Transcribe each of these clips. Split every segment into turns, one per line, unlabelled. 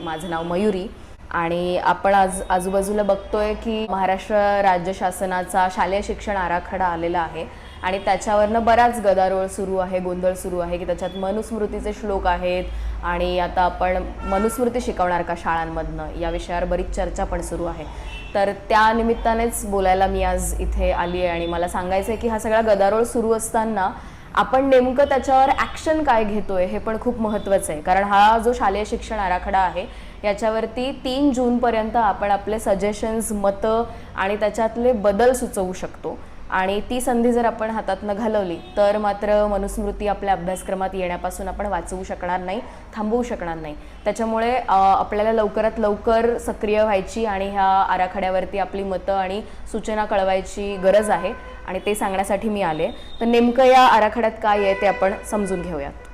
माझं नाव मयुरी. आणि आपण आज आजूबाजूला बघतोय की महाराष्ट्र राज्य शासनाचा शालेय शिक्षण आराखडा आलेला आहे. आणि त्याच्यावरनं बराच गदारोळ सुरू आहे गोंधळ सुरू आहे की त्याच्यात मनुस्मृतीचे श्लोक आहेत. आणि आता आपण मनुस्मृती शिकवणार का शाळांमधनं? या विषयावर बरीच चर्चा पण सुरू आहे. तर त्या निमित्तानेच बोलायला मी आज इथे आली आहे आणि मला सांगायचं आहे की हा सगळा गदारोळ सुरू असताना आपण नेमकं त्याच्यावर ॲक्शन काय घेतोय हे पण खूप महत्त्वाचं आहे. कारण हा जो शालेय शिक्षण आराखडा आहे याच्यावरती तीन जूनपर्यंत आपण आपले सजेशन्स मतं आणि त्याच्यातले बदल सुचवू शकतो. आणि ती संधी जर आपण हातातनं घालवली तर मात्र मनुस्मृती आपल्या अभ्यासक्रमात येण्यापासून आपण वाचवू शकणार नाही थांबवू शकणार नाही. त्याच्यामुळे आपल्याला लवकरात लवकर सक्रिय व्हायची आणि ह्या आराखड्यावरती आपली मतं आणि सूचना कळवायची गरज आहे आणि ते सांगण्यासाठी मी आले. तर नेमकं या आराखड्यात काय आहे ते आपण समजून घेऊयात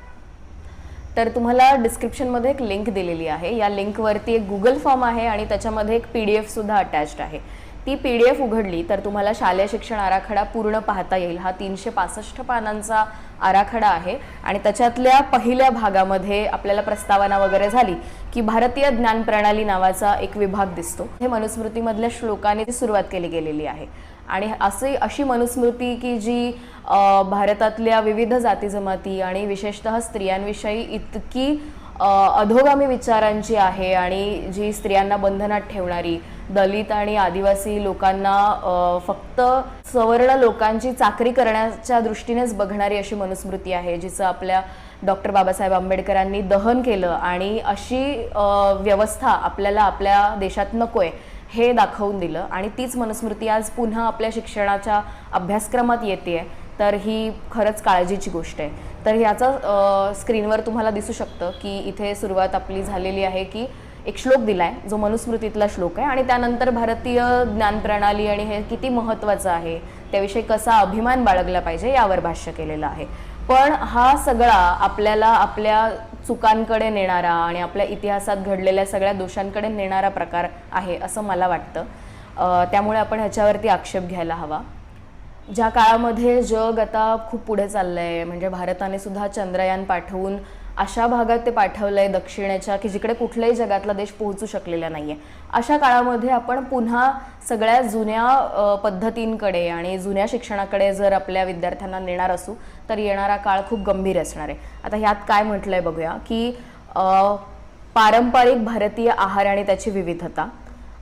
तर तुम्हाला डिस्क्रिप्शनमध्ये एक लिंक दिलेली आहे. या लिंकवरती एक गुगल फॉर्म आहे आणि त्याच्यामध्ये एक पी डी एफसुद्धा अटॅच्ड आहे. ती पी डी एफ उघडली तर तुम्हाला शालेय शिक्षण आराखडा पूर्ण पाहता येईल. हा तीनशे पासष्ट पानांचा आराखडा आहे आणि त्याच्यातल्या पहिल्या भागामध्ये आपल्याला प्रस्तावना वगैरे झाली की भारतीय ज्ञान प्रणाली नावाचा एक विभाग दिसतो. हे मनुस्मृतीमधल्या श्लोकाने सुरुवात केली गेलेली आहे. आणि असे अशी मनुस्मृती की जी भारतातल्या विविध जाती जमाती आणि विशेषतः स्त्रियांविषयी इतकी अधोगामी विचारांची आहे आणि जी स्त्रियांना बंधनात ठेवणारी दलित आणि आदिवासी लोकांना फक्त सवर्ण लोकांची चाकरी करण्याच्या दृष्टीनेच बघणारी अशी मनुस्मृती आहे जिचं आपल्या डॉक्टर बाबासाहेब आंबेडकरांनी दहन केलं आणि अशी व्यवस्था आपल्याला आपल्या देशात नकोय हे दाखवून दिलं. आणि तीच मनुस्मृती आज पुन्हा आपल्या शिक्षणाच्या अभ्यासक्रमात येते तर ही खरंच काळजीची गोष्ट आहे. तर ह्याचा स्क्रीनवर तुम्हाला दिसू शकतं की इथे सुरुवात आपली झालेली आहे की एक श्लोक दिला आहे जो मनुस्मृतीतला श्लोक आहे. आणि त्यानंतर भारतीय ज्ञानप्रणाली आणि हे किती महत्त्वाचं आहे त्याविषयी कसा अभिमान बाळगला पाहिजे यावर भाष्य केलेलं आहे. पण हा सगळा आपल्याला आपल्या चुकांकडे नेणारा आणि आपल्या इतिहासात घडलेल्या सगळ्या दोषांकडे नेणारा प्रकार आहे असं मला वाटतं. त्यामुळे आपण ह्याच्यावरती आक्षेप घ्यायला हवा. ज्या काळामध्ये जग आता खूप पुढे चाललं आहे म्हणजे भारताने सुद्धा चंद्रयान पाठवून अशा भागात ते पाठवलं आहे दक्षिणेच्या की जिकडे कुठल्याही जगातला देश पोहोचू शकलेला नाही आहे अशा काळामध्ये आपण पुन्हा सगळ्या जुन्या पद्धतींकडे आणि जुन्या शिक्षणाकडे जर आपल्या विद्यार्थ्यांना नेणार असू तर येणारा काळ खूप गंभीर असणार आहे. आता ह्यात काय म्हटलंय बघूया की पारंपरिक भारतीय आहार आणि त्याची विविधता.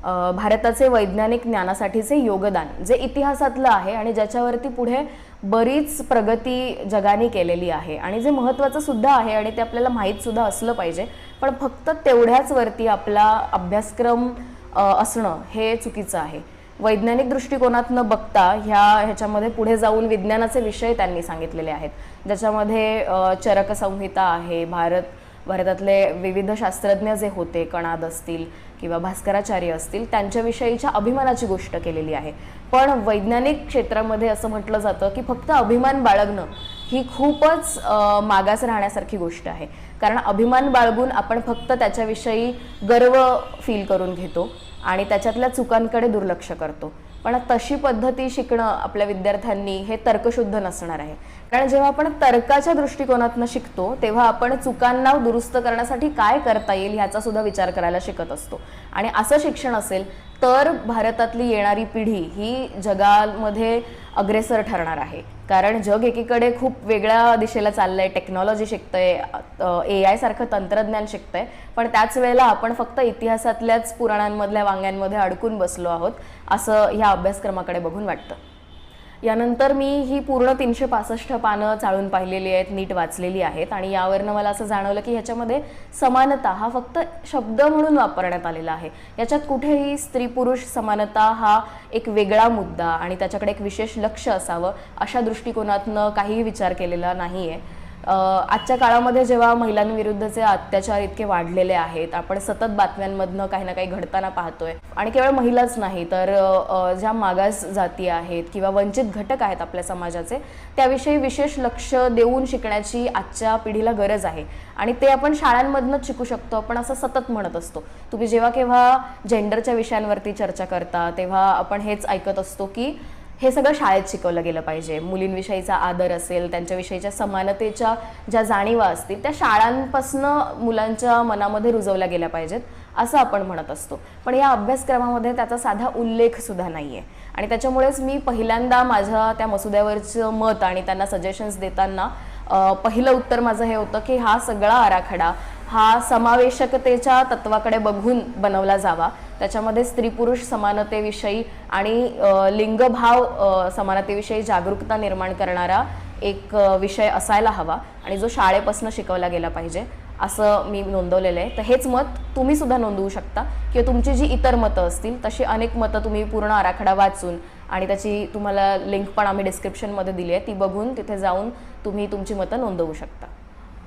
भारताचे वैज्ञानिक ज्ञानासाठीचे योगदान जे इतिहासातलं आहे आणि ज्याच्यावरती पुढे बरीच प्रगती जगाने केलेली आहे आणि जे महत्त्वाचं सुद्धा आहे आणि ते आपल्याला माहीतसुद्धा असलं पाहिजे पण फक्त तेवढ्याच वरती आपला अभ्यासक्रम असणं हे चुकीचं आहे. वैज्ञानिक दृष्टिकोनात न बघता ह्या ह्याच्यामध्ये पुढे जाऊन विज्ञानाचे विषय त्यांनी सांगितलेले आहेत. ज्याच्यामध्ये चरकसंहिता आहे भारत भारतातले विविध शास्त्रज्ञ जे होते कणाद असतील किंवा भास्कराचार्य असतील त्यांच्याविषयीच्या अभिमानाची गोष्ट केलेली आहे. पण वैज्ञानिक क्षेत्रामध्ये असं म्हटलं जातं की फक्त अभिमान बाळगणं ही खूपच मागास राहण्यासारखी गोष्ट आहे. कारण अभिमान बाळगून आपण फक्त त्याच्याविषयी गर्व फील करून घेतो आणि त्याच्यातल्या चुकांकडे दुर्लक्ष करतो. पण तशी पद्धती शिकणं आपल्या विद्यार्थ्यांनी हे तर्कशुद्ध नसणार आहे. कारण जेव्हा आपण तर्काच्या दृष्टिकोनातनं शिकतो तेव्हा आपण चुकांना दुरुस्त करण्यासाठी काय करता येईल ह्याचा सुद्धा विचार करायला शिकत असतो. आणि असं शिक्षण असेल तर भारतातली येणारी पिढी ही जगामध्ये अग्रेसर ठरणार आहे. कारण जग एकीकडे खूप वेगळ्या दिशेला चाललंय टेक्नॉलॉजी शिकतंय ए आय सारखं तंत्रज्ञान शिकतंय. पण त्याच वेळेला आपण फक्त इतिहासातल्याच पुराणांमधल्या वांग्यांमध्ये अडकून बसलो आहोत असं ह्या अभ्यासक्रमाकडे बघून वाटतं. यानंतर मी ही पूर्ण तीनशे पासष्ट पानं चाळून पाहिलेली आहेत नीट वाचलेली आहेत. आणि यावरनं मला असं जाणवलं की ह्याच्यामध्ये समानता हा फक्त शब्द म्हणून वापरण्यात आलेला आहे. याच्यात कुठेही स्त्री पुरुष समानता हा एक वेगळा मुद्दा आणि त्याच्याकडे एक विशेष लक्ष असावं अशा दृष्टिकोनातनं काहीही विचार केलेला नाही आहे आजच्या काळामध्ये जेव्हा महिलांविरुद्धचे अत्याचार इतके वाढलेले आहेत आपण सतत बातम्यांमधनं काही ना काही घडताना पाहतोय. आणि केवळ महिलाच नाही तर ज्या मागास जाती आहेत किंवा वंचित घटक आहेत आपल्या समाजाचे त्याविषयी विशेष लक्ष देऊन शिकण्याची आजच्या पिढीला गरज आहे. आणि ते आपण शाळांमधनंच शिकू शकतो आपण असं सतत म्हणत असतो. तुम्ही जेव्हा केव्हा जेंडरच्या विषयांवरती चर्चा करता तेव्हा आपण हेच ऐकत असतो की हे सगळं शाळेत शिकवलं गेलं पाहिजे. मुलींविषयीचा आदर असेल त्यांच्याविषयीच्या समानतेच्या ज्या जाणीवा असतील त्या शाळांपासनं मुलांच्या मनामध्ये रुजवल्या गेल्या पाहिजेत असं आपण म्हणत असतो. पण या अभ्यासक्रमामध्ये त्याचा साधा उल्लेख सुद्धा नाही आहे आणि त्याच्यामुळेच मी पहिल्यांदा माझ्या त्या मसुद्यावरचं मत आणि त्यांना सजेशन्स देताना पहिलं उत्तर माझं हे होतं की हा सगळा आराखडा हा समावेशकतेच्या तत्वाकडे बघून बनवला जावा. त्याच्यामध्ये स्त्री पुरुष समानतेविषयी आणि लिंगभाव समानतेविषयी जागरूकता निर्माण करणारा एक विषय असायला हवा आणि जो शाळेपासून शिकवला गेला पाहिजे असं मी नोंदवलेलं आहे. तर हेच मत तुम्ही सुद्धा नोंदवू शकता किंवा तुमची जी इतर मतं असतील तशी अनेक मतं तुम्ही पूर्ण आराखडा वाचून आणि त्याची तुम्हाला लिंक पण आम्ही डिस्क्रिप्शनमध्ये दिली आहे ती बघून तिथे जाऊन तुम्ही तुमची मतं नोंदवू शकता.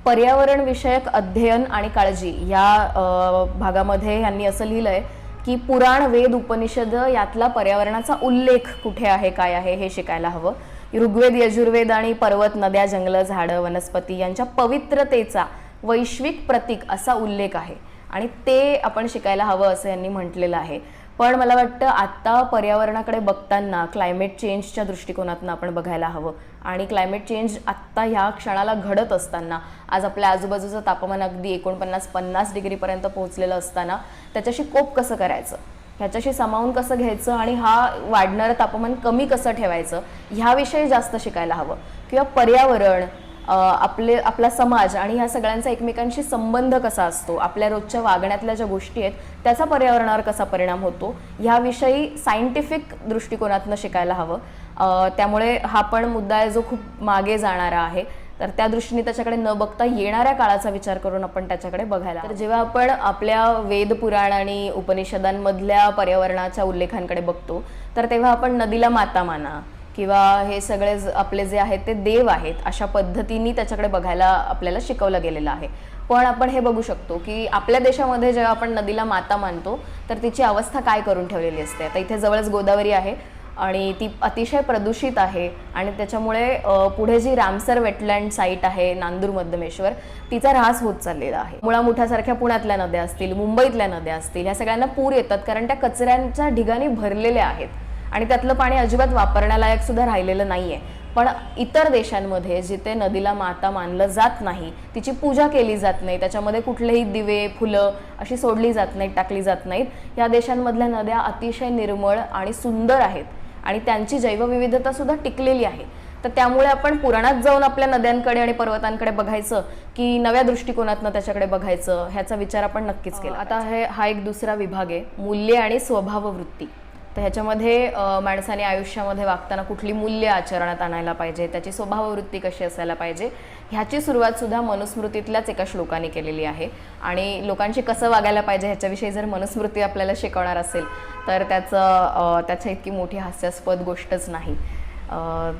पर्यावरणविषयक अध्ययन आणि काळजी या भागामध्ये यांनी असं लिहिलं आहे की पुराण वेद उपनिषद यातला पर्यावरणाचा उल्लेख कुठे आहे काय आहे हे शिकायला हवं. ऋग्वेद यजुर्वेद आणि पर्वत नद्या जंगलं झाडं वनस्पती यांच्या पवित्रतेचा वैश्विक प्रतीक असा उल्लेख आहे. आणि ते आपण शिकायला हवं असं यांनी म्हटलेलं आहे. पण मला वाटतं आत्ता पर्यावरणाकडे बघताना क्लायमेट चेंजच्या दृष्टिकोनातून आपण बघायला हवं. आणि क्लायमेट चेंज आत्ता ह्या क्षणाला घडत असताना आज आपल्या आजूबाजूचं तापमान अगदी एकोणपन्नास पन्नास डिग्रीपर्यंत पोहोचलेलं असताना त्याच्याशी कोप कसं करायचं? ह्याच्याशी सामावून कसं घ्यायचं? आणि हा वाढणारं तापमान कमी कसं ठेवायचं? ह्याविषयी जास्त शिकायला हवं. किंवा पर्यावरण आपले आपला समाज आणि ह्या सगळ्यांचा एकमेकांशी संबंध कसा असतो आपल्या रोजच्या वागण्यातल्या ज्या गोष्टी आहेत त्याचा पर्यावरणावर कसा परिणाम होतो ह्याविषयी सायंटिफिक दृष्टिकोनातनं शिकायला हवं. त्यामुळे हा पण मुद्दा आहे जो खूप मागे जाणारा आहे. तर त्या दृष्टीने त्याच्याकडे न बघता येणाऱ्या काळाचा विचार करून आपण त्याच्याकडे बघायला तर जेव्हा आपण आपल्या वेद पुराण आणि उपनिषदांमधल्या पर्यावरणाच्या उल्लेखांकडे बघतो तर तेव्हा आपण नदीला माता माना किंवा हे सगळे ज- आपले जे आहेत ते देव आहेत अशा पद्धतीने त्याच्याकडे बघायला आपल्याला शिकवलं गेलेलं आहे. पण आपण हे बघू शकतो की आपल्या देशामध्ये जेव्हा आपण नदीला माता मानतो तर तिची अवस्था काय करून ठेवलेली असते? आता इथे जवळच गोदावरी आहे आणि ती अतिशय प्रदूषित आहे आणि त्याच्यामुळे पुढे जी रामसर वेटलँड साईट आहे नांदूर मध्यमेश्वर तिचा ऱ्हास होत चाललेला आहे. मुळामुठ्यासारख्या पुण्यातल्या नद्या असतील मुंबईतल्या नद्या असतील ह्या सगळ्यांना पूर येतात कारण त्या कचऱ्यांच्या ढिगाणी भरलेल्या आहेत. आणि त्यातलं पाणी अजिबात वापरण्यालायक सुद्धा राहिलेलं नाहीये. पण इतर देशांमध्ये जिथे नदीला माता मानलं जात नाही तिची पूजा केली जात नाही त्याच्यामध्ये कुठलेही दिवे फुलं अशी सोडली जात नाहीत टाकली जात नाहीत या देशांमधल्या नद्या अतिशय निर्मळ आणि सुंदर आहेत आणि त्यांची जैवविविधता सुद्धा टिकलेली आहे. तर त्यामुळे आपण पुराणात जाऊन आपल्या नद्यांकडे आणि पर्वतांकडे बघायचं की नव्या दृष्टिकोनातनं त्याच्याकडे बघायचं ह्याचा विचार आपण नक्कीच केला आता हे हा एक दुसरा विभाग आहे मूल्य आणि स्वभाव वृत्ती तर ह्याच्यामध्ये माणसाने आयुष्यामध्ये वागताना कुठली मूल्य आचरणात आणायला पाहिजे त्याची स्वभाववृत्ती कशी असायला पाहिजे ह्याची सुरुवात सुद्धा मनुस्मृतीतल्याच एका श्लोकाने केलेली आहे. आणि लोकांशी कसं वागायला पाहिजे ह्याच्याविषयी जर मनुस्मृती आपल्याला शिकवणार असेल तर त्याचं त्याच्या इतकी मोठी हास्यास्पद गोष्टच नाही.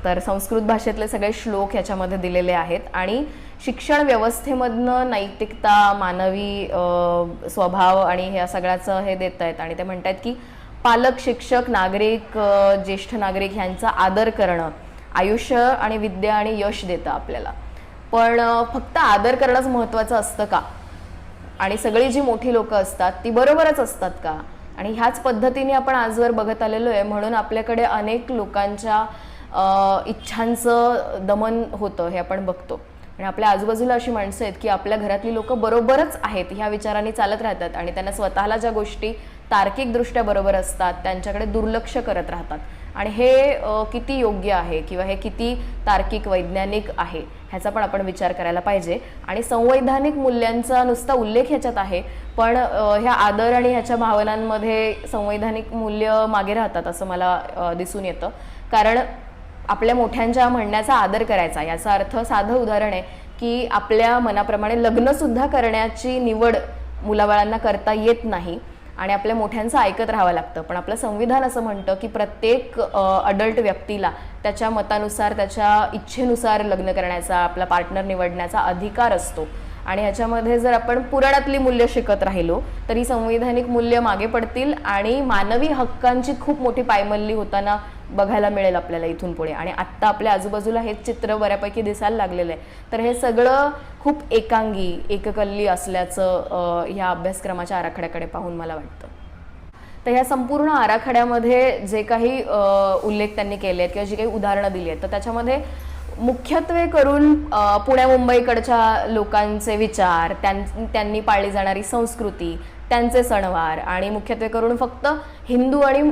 तर संस्कृत भाषेतले सगळे श्लोक ह्याच्यामध्ये दिलेले आहेत. आणि शिक्षण व्यवस्थेमधनं नैतिकता मानवी स्वभाव आणि ह्या सगळ्याचं हे देत आहेत आणि ते म्हणतात की पालक शिक्षक नागरिक ज्येष्ठ नागरिक ह्यांचा आदर करणं आयुष्य आणि विद्या आणि यश देतं आपल्याला. पण फक्त आदर करणंच महत्त्वाचं असतं का? आणि सगळी जी मोठी लोकं असतात ती बरोबरच असतात का? आणि ह्याच पद्धतीने आपण आजवर बघत आलेलो आहे म्हणून आपल्याकडे अनेक लोकांच्या इच्छांचं दमन होतं हे आपण बघतो. आणि आपल्या आजूबाजूला अशी माणसं आहेत की आपल्या घरातली लोकं बरोबरच आहेत ह्या विचारांनी चालत राहतात आणि त्यांना स्वतःला ज्या गोष्टी तार्किकदृष्ट्या बरोबर असतात त्यांच्याकडे दुर्लक्ष करत राहतात. आणि हे किती योग्य आहे किंवा हे किती तार्किक वैज्ञानिक आहे ह्याचा पण आपण विचार करायला पाहिजे. आणि संवैधानिक मूल्यांचा नुसता उल्लेख ह्याच्यात आहे पण ह्या आदर आणि ह्याच्या भावनांमध्ये संवैधानिक मूल्य मागे राहतात असं मला दिसून येतं. कारण आपल्या मोठ्यांच्या म्हणण्याचा आदर करायचा याचा अर्थ साधं उदाहरण आहे की आपल्या मनाप्रमाणे लग्नसुद्धा करण्याची निवड मुलाबाळांना करता येत नाही. आणि आपल्या मोठ्यांचं ऐकत राहावं लागतं. पण आपलं संविधान असं म्हणतं की प्रत्येक अडल्ट व्यक्तीला त्याच्या मतानुसार त्याच्या इच्छेनुसार लग्न करण्याचा आपला पार्टनर निवडण्याचा अधिकार असतो. आणि ह्याच्यामध्ये जर आपण पुराणातली मूल्य शिकत राहिलो तरी संविधानिक संवैधानिक मूल्य मागे पडतील आणि मानवी हक्कांची खूप मोठी पायमल्ली होताना बघायला मिळेल आपल्याला इथून पुढे. आणि आत्ता आपल्या आजूबाजूला हेच चित्र बऱ्यापैकी दिसायला लागलेलं आहे. तर हे सगळं खूप एकांगी एककल्ली असल्याचं ह्या अभ्यासक्रमाच्या आराखड्याकडे पाहून मला वाटतं. तर ह्या संपूर्ण आराखड्यामध्ये जे काही उल्लेख त्यांनी केले आहेत किंवा जी काही उदाहरणं दिली आहेत तर त्याच्यामध्ये मुख्यत्वे करून पुण्या मुंबईकडच्या लोकांचे विचार त्यां त्यांनी पाळली जाणारी संस्कृती त्यांचे सणवार आणि मुख्यत्वे करून फक्त हिंदू आणि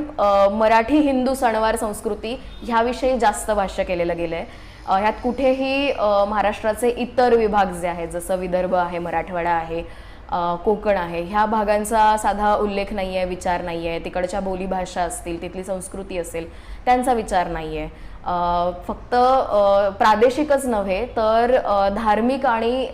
मराठी हिंदू सणवार संस्कृती ह्याविषयी जास्त भाष्य केलेलं गेलं आहे ह्यात कुठेही महाराष्ट्राचे इतर विभाग जे आहेत जसं विदर्भ आहे मराठवाडा आहे कोकण आहे ह्या भागांचा साधा उल्लेख नाही आहे विचार नाही आहे तिकडच्या बोलीभाषा असतील तिथली संस्कृती असेल त्यांचा विचार नाही आहे फक्त प्रादेशिकच नव्हे तर धार्मिक आणि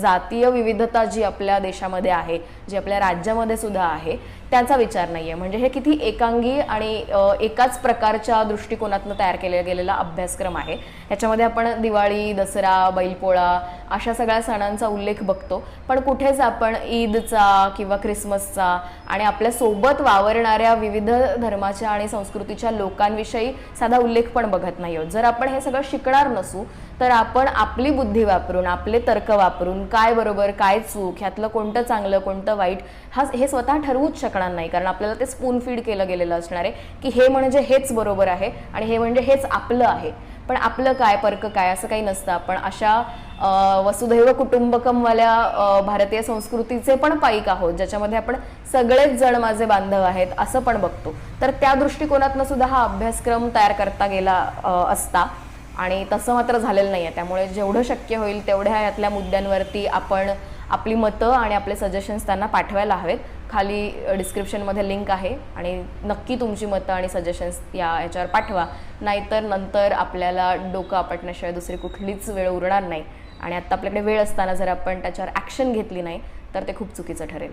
जातीय विविधता जी आपल्या देशामध्ये आहे जी आपल्या राज्यामध्ये सुद्धा आहे त्याचा विचार नाही आहे म्हणजे हे किती एकांगी आणि एकाच प्रकारच्या दृष्टिकोनातनं तयार केला गेलेला अभ्यासक्रम आहे. ह्याच्यामध्ये आपण दिवाळी दसरा बैलपोळा अशा सगळ्या सणांचा उल्लेख बघतो. पण कुठेच आपण ईदचा किंवा ख्रिसमसचा आणि आपल्यासोबत वावरणाऱ्या विविध धर्माच्या आणि संस्कृतीच्या लोकांविषयी साधा उल्लेख पण बघत नाही आहोत. जर आपण हे सगळं शिकणार नसू तर आपण आपली बुद्धी वापरून आपले तर्क वापरून काय बरोबर काय चूक ह्यातलं कोणतं चांगलं कोणतं वाईट हा हे स्वतः ठरवूच शकणार नाही. कारण आपल्याला ते स्पून फीड केलं गेलेलं असणार आहे की हे म्हणजे हेच बरोबर आहे आणि हे म्हणजे हेच आपलं आहे. पण आपलं काय पर्क काय असं काही नसतं. आपण अशा वसुधैव कुटुंबकमवाल्या भारतीय संस्कृतीचे पण पाईक आहोत ज्याच्यामध्ये आपण सगळेच जण माझे बांधव आहेत असं पण बघतो. तर त्या दृष्टिकोनातनं सुद्धा हा अभ्यासक्रम तयार करता गेला असता. आणि तसं मात्र झालेलं नाही आहे त्यामुळे जेवढं शक्य होईल तेवढ्या यातल्या मुद्द्यांवरती आपण आपली मतं आणि आपले सजेशन्स त्यांना पाठवायला हवेत. खाली डिस्क्रिप्शनमध्ये लिंक आहे आणि नक्की तुमची मतं आणि सजेशन्स या याच्यावर पाठवा. नाहीतर नंतर आपल्याला डोकं आपटण्याशिवाय दुसरी कुठलीच वेळ उरणार नाही. आणि आत्ता आपल्याकडे वेळ असताना जर आपण त्याच्यावर ॲक्शन घेतली नाही तर ते खूप चुकीचं ठरेल.